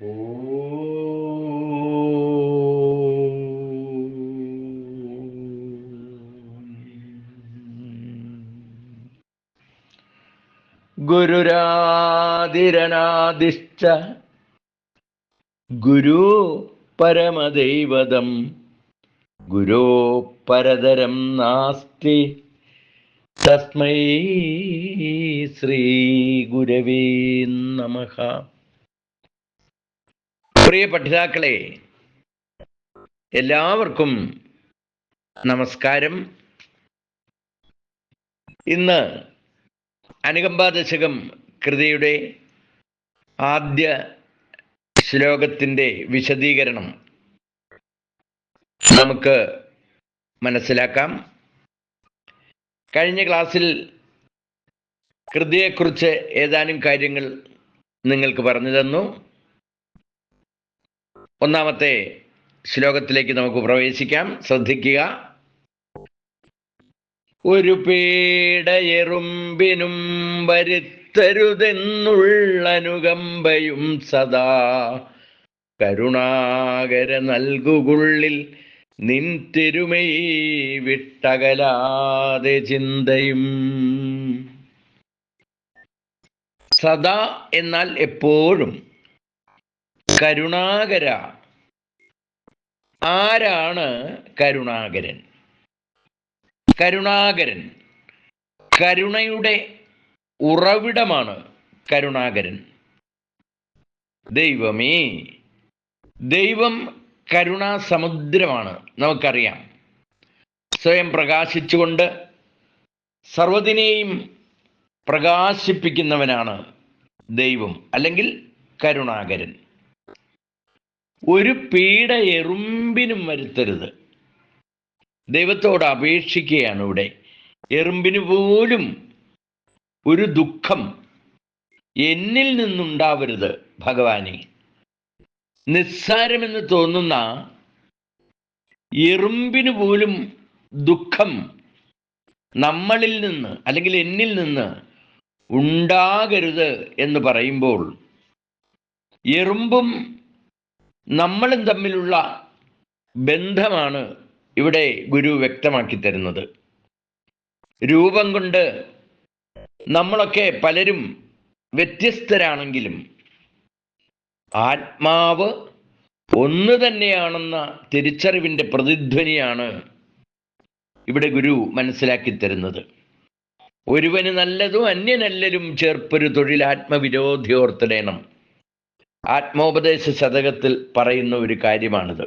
ഗുരുരാതിരനാദിശ്ച ഗുരു പരമദൈവതം. ഗുരോ പരതരം നാസ്തി. തസ്മൈ ശ്രീ ഗുരവേ നമഃ പ്രിയ പഠിതാക്കളെ എല്ലാവർക്കും നമസ്കാരം. ഇന്ന് അനുകമ്പാദശകം കൃതിയുടെ ആദ്യ ശ്ലോകത്തിന്റെ വിശദീകരണം നമുക്ക് മനസ്സിലാക്കാം. കഴിഞ്ഞ ക്ലാസ്സിൽ കൃതിയെക്കുറിച്ച് ഏതാനും കാര്യങ്ങൾ നിങ്ങൾക്ക് പറഞ്ഞു തന്നു. ഒന്നാമത്തെ ശ്ലോകത്തിലേക്ക് നമുക്ക് പ്രവേശിക്കാം. ശ്രദ്ധിക്കുക. ഒരു പേടയെറുമ്പിനും വരുത്തരുതെന്നുള്ളനുകമ്പയും സദാ കരുണാകര നൽകുകുള്ളിൽ നിൻ തിരുമൈ വിട്ടകലാതെ ചിന്തയും. സദാ എന്നാൽ എപ്പോഴും കരുണാകര. ആരാണ് കരുണാകരൻ? കരുണാകരൻ കരുണയുടെ ഉറവിടമാണ് കരുണാകരൻ. ദൈവമേ ദൈവം കരുണാസമുദ്രമാണ് നമുക്കറിയാം. സ്വയം പ്രകാശിച്ചുകൊണ്ട് സർവതിനെയും പ്രകാശിപ്പിക്കുന്നവനാണ് ദൈവം അല്ലെങ്കിൽ കരുണാകരൻ. ഒരു പീഡ എറുമ്പിനും വരുത്തരുത്. ദൈവത്തോട് അപേക്ഷിക്കുകയാണ് ഇവിടെ. എറുമ്പിന് പോലും ഒരു ദുഃഖം എന്നിൽ നിന്നുണ്ടാവരുത് ഭഗവാനെ. നിസ്സാരമെന്ന് തോന്നുന്ന എറുമ്പിന് പോലും ദുഃഖം നമ്മളിൽ നിന്ന് അല്ലെങ്കിൽ എന്നിൽ നിന്ന് ഉണ്ടാകരുത് എന്ന് പറയുമ്പോൾ എറുമ്പും നമ്മളും തമ്മിലുള്ള ബന്ധമാണ് ഇവിടെ ഗുരു വ്യക്തമാക്കി തരുന്നത്. രൂപം കൊണ്ട് നമ്മളൊക്കെ പലരും വ്യത്യസ്തരാണെങ്കിലും ആത്മാവ് ഒന്ന് തന്നെയാണെന്ന തിരിച്ചറിവിന്റെ പ്രതിധ്വനിയാണ് ഇവിടെ ഗുരു മനസ്സിലാക്കി തരുന്നത്. ഒരുവന് നല്ലതും അന്യനല്ലരും ചേർപ്പൊരു തൊഴിൽ ആത്മവിരോധിയോർത്തിടേണം. ആത്മോപദേശ ശതകത്തിൽ പറയുന്ന ഒരു കാര്യമാണിത്.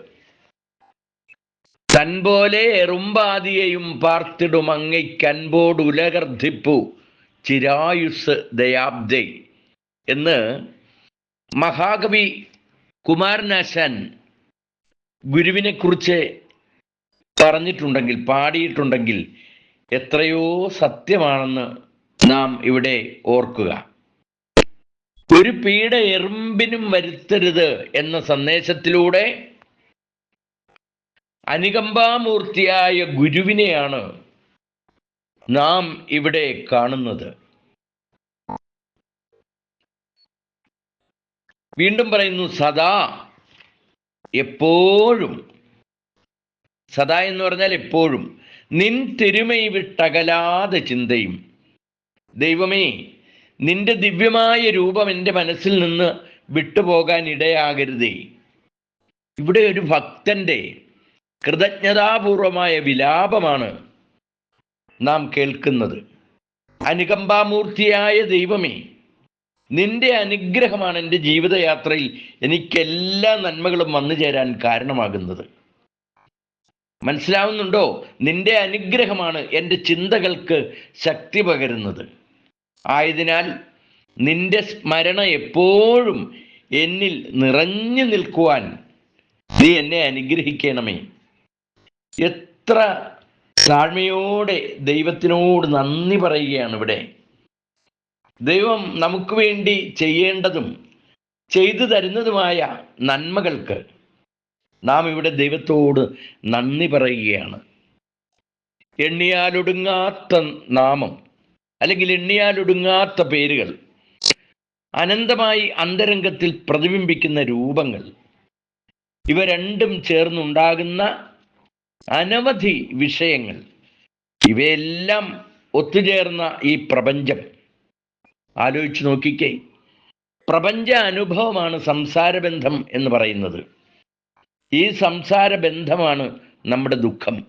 തൻപോലെ എറുമ്പാതിയെയും പാർത്തിടും അങ്ങയ്ക്കൻപോട് ഉലകർദ്ധിപ്പു ചിരായുസ് ദയാബ്ദേ എന്ന് മഹാകവി കുമാരനാശാൻ ഗുരുവിനെ കുറിച്ച് പറഞ്ഞിട്ടുണ്ടെങ്കിൽ പാടിയിട്ടുണ്ടെങ്കിൽ എത്രയോ സത്യമാണെന്ന് നാം ഇവിടെ ഓർക്കുക. ഒരു പീഡ എറുമ്പിനും വരുത്തരുത് എന്ന സന്ദേശത്തിലൂടെ അനുകമ്പാമൂർത്തിയായ ഗുരുവിനെയാണ് നാം ഇവിടെ കാണുന്നത്. വീണ്ടും പറയുന്നു സദാ എപ്പോഴും സദാ എന്ന് പറഞ്ഞാൽ എപ്പോഴും നിൻ തിരുമൈ വിട്ടകലാതെ ചിന്തയും ദൈവമേ നിന്റെ ദിവ്യമായ രൂപം എന്റെ മനസ്സിൽ നിന്ന് വിട്ടുപോകാൻ ഇടയാകരുതേ. ഇവിടെ ഒരു ഭക്തന്റെ കൃതജ്ഞതാപൂർവമായ വിലാപമാണ് നാം കേൾക്കുന്നത്. അനുകമ്പാമൂർത്തിയായ ദൈവമേ നിന്റെ അനുഗ്രഹമാണ് എന്റെ ജീവിതയാത്രയിൽ എനിക്കെല്ലാ നന്മകളും വന്നു ചേരാൻ കാരണമാകുന്നത്. മനസ്സിലാവുന്നുണ്ടോ? നിന്റെ അനുഗ്രഹമാണ് എന്റെ ചിന്തകൾക്ക് ശക്തി പകരുന്നത്. ആയതിനാൽ നിന്റെ സ്മരണ എപ്പോഴും എന്നിൽ നിറഞ്ഞു നിൽക്കുവാൻ നീ എന്നെ അനുഗ്രഹിക്കണമേ. എത്ര താഴ്മയോടെ ദൈവത്തിനോട് നന്ദി പറയുകയാണ് ഇവിടെ. ദൈവം നമുക്ക് വേണ്ടി ചെയ്യേണ്ടതും ചെയ്തു തരുന്നതുമായ നന്മകൾക്ക് നാം ഇവിടെ ദൈവത്തോട് നന്ദി പറയുകയാണ്. എണ്ണിയാലൊടുങ്ങാത്ത നാമം അല്ലെങ്കിൽ എണ്ണിയാലൊടുങ്ങാത്ത പേരുകൾ. അനന്തമായി അന്തരംഗത്തിൽ പ്രതിബിംബിക്കുന്ന രൂപങ്ങൾ. ഇവ രണ്ടും ചേർന്നുണ്ടാകുന്ന അനവധി വിഷയങ്ങൾ. ഇവയെല്ലാം ഒത്തുചേർന്ന ഈ പ്രപഞ്ചം. ആലോചിച്ചു നോക്കിക്കേ. പ്രപഞ്ച അനുഭവമാണ് സംസാരബന്ധം എന്ന് പറയുന്നത്. ഈ സംസാരബന്ധമാണ് നമ്മുടെ ദുഃഖം.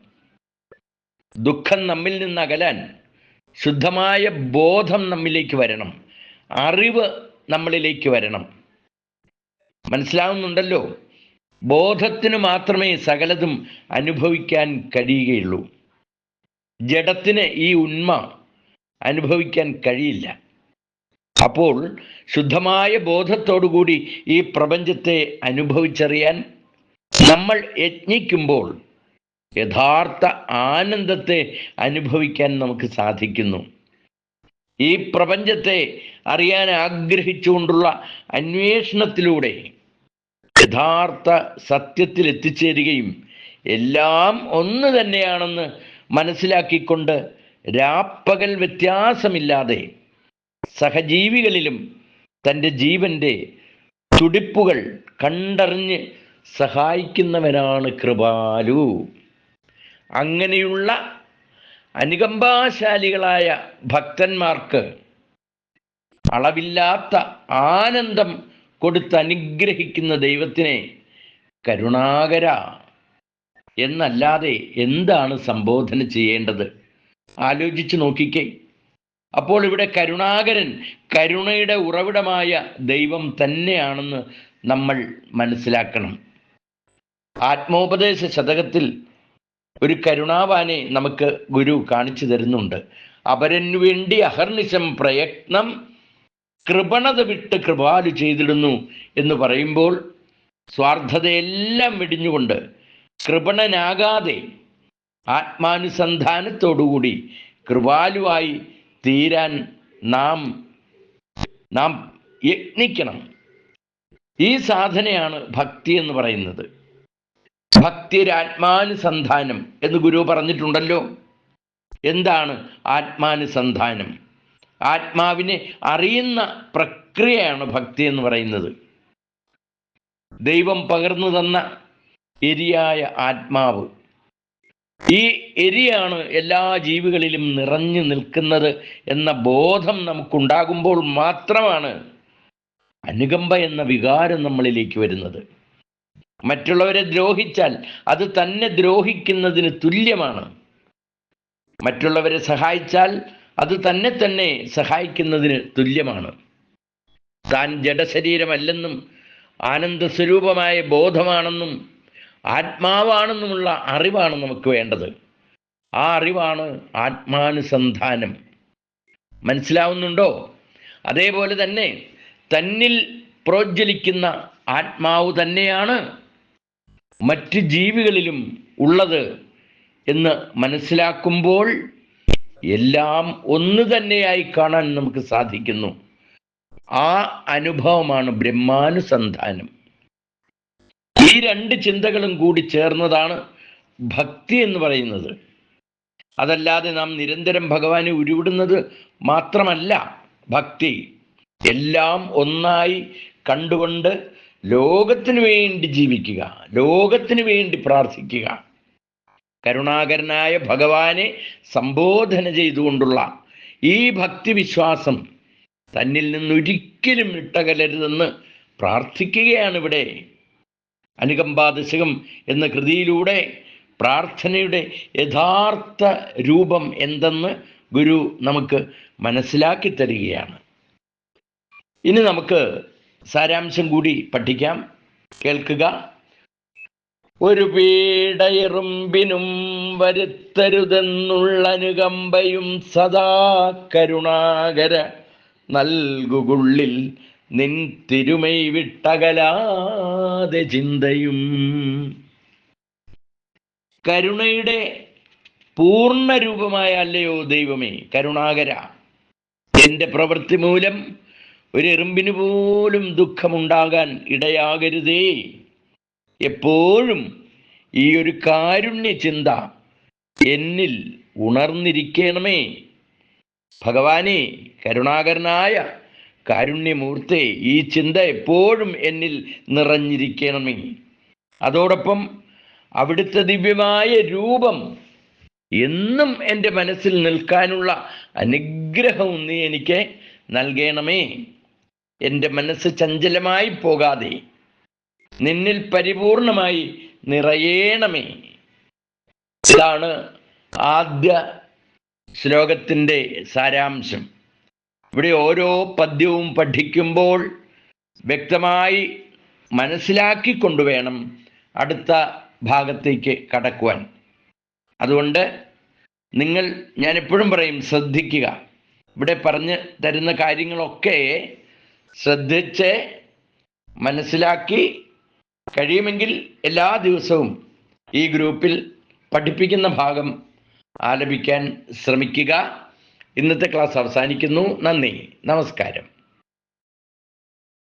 ദുഃഖം നമ്മിൽ നിന്ന് അകലാൻ ശുദ്ധമായ ബോധം നമ്മിലേക്ക് വരണം. അറിവ് നമ്മളിലേക്ക് വരണം. മനസ്സിലാവുന്നുണ്ടല്ലോ? ബോധത്തിന് മാത്രമേ സകലതും അനുഭവിക്കാൻ കഴിയുകയുള്ളൂ. ജഡത്തിന് ഈ ഉന്മ അനുഭവിക്കാൻ കഴിയില്ല. അപ്പോൾ ശുദ്ധമായ ബോധത്തോടുകൂടി ഈ പ്രപഞ്ചത്തെ അനുഭവിച്ചറിയാൻ നമ്മൾ യജ്ഞിക്കുമ്പോൾ യഥാർത്ഥ ആനന്ദത്തെ അനുഭവിക്കാൻ നമുക്ക് സാധിക്കുന്നു. ഈ പ്രപഞ്ചത്തെ അറിയാൻ ആഗ്രഹിച്ചുകൊണ്ടുള്ള അന്വേഷണത്തിലൂടെ യഥാർത്ഥ സത്യത്തിൽ എത്തിച്ചേരുകയും എല്ലാം ഒന്ന് തന്നെയാണെന്ന് മനസ്സിലാക്കിക്കൊണ്ട് രാപ്പകൽ വ്യത്യാസമില്ലാതെ സഹജീവികളിലും തന്റെ ജീവന്റെ തുടിപ്പുകൾ കണ്ടറിഞ്ഞ് സഹായിക്കുന്നവനാണ് കൃപാലു. അങ്ങനെയുള്ള അനുകമ്പാശാലികളായ ഭക്തന്മാർക്ക് അളവില്ലാത്ത ആനന്ദം കൊടുത്ത് അനുഗ്രഹിക്കുന്ന ദൈവത്തിനെ കരുണാകര എന്നല്ലാതെ എന്താണ് സംബോധന ചെയ്യേണ്ടത്? ആലോചിച്ച് നോക്കിക്കേ. അപ്പോൾ ഇവിടെ കരുണാകരൻ കരുണയുടെ ഉറവിടമായ ദൈവം തന്നെയാണെന്ന് നമ്മൾ മനസ്സിലാക്കണം. ആത്മോപദേശ ശതകത്തിൽ ഒരു കരുണാവാനെ നമുക്ക് ഗുരു കാണിച്ചു തരുന്നുണ്ട്. അവരന് വേണ്ടി അഹർനിശം പ്രയത്നം കൃപണത വിട്ട് കൃപാലു ചെയ്തിടുന്നു എന്ന് പറയുമ്പോൾ സ്വാർത്ഥതയെല്ലാം വെടിഞ്ഞുകൊണ്ട് കൃപണനാകാതെ ആത്മാനുസന്ധാനത്തോടുകൂടി കൃപാലുവായി തീരാൻ നാം നാം യത്നിക്കണം. ഈ സാധനയാണ് ഭക്തി എന്ന് പറയുന്നത്. ഭക്തിരാത്മാനുസന്ധാനം എന്ന് ഗുരു പറഞ്ഞിട്ടുണ്ടല്ലോ. എന്താണ് ആത്മാനുസന്ധാനം? ആത്മാവിനെ അറിയുന്ന പ്രക്രിയയാണ് ഭക്തി എന്ന് പറയുന്നത്. ദൈവം പകർന്നു തന്ന എരിയായ ആത്മാവ്. ഈ എരിയാണ് എല്ലാ ജീവികളിലും നിറഞ്ഞു നിൽക്കുന്നത് എന്ന ബോധം നമുക്കുണ്ടാകുമ്പോൾ മാത്രമാണ് അനുകമ്പ എന്ന വികാരം നമ്മളിലേക്ക് വരുന്നത്. മറ്റുള്ളവരെ ദ്രോഹിച്ചാൽ അത് തന്നെ ദ്രോഹിക്കുന്നതിന് തുല്യമാണ്. മറ്റുള്ളവരെ സഹായിച്ചാൽ അത് തന്നെ തന്നെ സഹായിക്കുന്നതിന് തുല്യമാണ്. താൻ ജഡശരീരമല്ലെന്നും ആനന്ദ സ്വരൂപമായ ബോധമാണെന്നും ആത്മാവാണെന്നുമുള്ള അറിവാണ് നമുക്ക് വേണ്ടത്. ആ അറിവാണ് ആത്മാനുസന്ധാനം. മനസ്സിലാവുന്നുണ്ടോ? അതേപോലെ തന്നെ തന്നിൽ പ്രോജ്വലിക്കുന്ന ആത്മാവ് തന്നെയാണ് മറ്റ് ജീവികളിലും ഉള്ളത് എന്ന് മനസ്സിലാക്കുമ്പോൾ എല്ലാം ഒന്ന് തന്നെയായി കാണാൻ നമുക്ക് സാധിക്കുന്നു. ആ അനുഭവമാണ് ബ്രഹ്മാനുസന്ധാനം. ഈ രണ്ട് ചിന്തകളും കൂടി ചേർന്നതാണ് ഭക്തി എന്ന് പറയുന്നത്. അതല്ലാതെ നാം നിരന്തരം ഭഗവാനെ ഉരുവിടുന്നത് മാത്രമല്ല ഭക്തി. എല്ലാം ഒന്നായി കണ്ടുകൊണ്ട് ലോകത്തിന് വേണ്ടി ജീവിക്കുക ലോകത്തിന് വേണ്ടി പ്രാർത്ഥിക്കുക. കരുണാകരനായ ഭഗവാനെ സംബോധന ചെയ്തുകൊണ്ടുള്ള ഈ ഭക്തിവിശ്വാസം തന്നിൽ നിന്നൊരിക്കലും ഇട്ടകലരുതെന്ന് പ്രാർത്ഥിക്കുകയാണ് ഇവിടെ. അനുകമ്പാദശകം എന്ന കൃതിയിലൂടെ പ്രാർത്ഥനയുടെ യഥാർത്ഥ രൂപം എന്തെന്ന് ഗുരു നമുക്ക് മനസ്സിലാക്കി തരികയാണ്. ഇനി നമുക്ക് സാരാംശം കൂടി പഠിക്കാം. കേൾക്കുക. ഒരു പീഡയെറുമ്പിനും വരുത്തരുതെന്നുള്ള അനുകമ്പയും സദാ കരുണാകര നൽകുകുള്ളിൽ നിൻ തിരുമൈ വിട്ടകലാതെ ചിന്തയും. കരുണയുടെ പൂർണ രൂപമായ അല്ലയോ ദൈവമേ കരുണാകര. എന്റെ പ്രവൃത്തി മൂലം ഒരു എറുമ്പിന് പോലും ദുഃഖമുണ്ടാകാൻ ഇടയാകരുതേ. എപ്പോഴും ഈ ഒരു കാരുണ്യ ചിന്ത എന്നിൽ ഉണർന്നിരിക്കണമേ. ഭഗവാനെ കരുണാകരനായ കാരുണ്യമൂർത്തെ ഈ ചിന്ത എപ്പോഴും എന്നിൽ നിറഞ്ഞിരിക്കണമേ. അതോടൊപ്പം അവിടുത്തെ ദിവ്യമായ രൂപം എന്നും എന്റെ മനസ്സിൽ നിൽക്കാനുള്ള അനുഗ്രഹവും നീ എനിക്ക് നൽകണമേ. എന്റെ മനസ്സ് ചഞ്ചലമായി പോകാതെ നിന്നിൽ പരിപൂർണമായി നിറയേണമേ. ഇതാണ് ആദ്യ ശ്ലോകത്തിന്റെ സാരാംശം. ഇവിടെ ഓരോ പദ്യവും പഠിക്കുമ്പോൾ വ്യക്തമായി മനസ്സിലാക്കിക്കൊണ്ട് വേണം അടുത്ത ഭാഗത്തേക്ക് കടക്കുവാൻ. അതുകൊണ്ട് നിങ്ങൾ ഞാൻ എപ്പോഴും പറയും ശ്രദ്ധിക്കുക. ഇവിടെ പറഞ്ഞ് തരുന്ന കാര്യങ്ങളൊക്കെ ശ്രദ്ധിച്ച് മനസ്സിലാക്കി കഴിയുമെങ്കിൽ എല്ലാ ദിവസവും ഈ ഗ്രൂപ്പിൽ പഠിപ്പിക്കുന്ന ഭാഗം ആലപിക്കാൻ ശ്രമിക്കുക. ഇന്നത്തെ ക്ലാസ് അവസാനിക്കുന്നു. നന്ദി. നമസ്കാരം.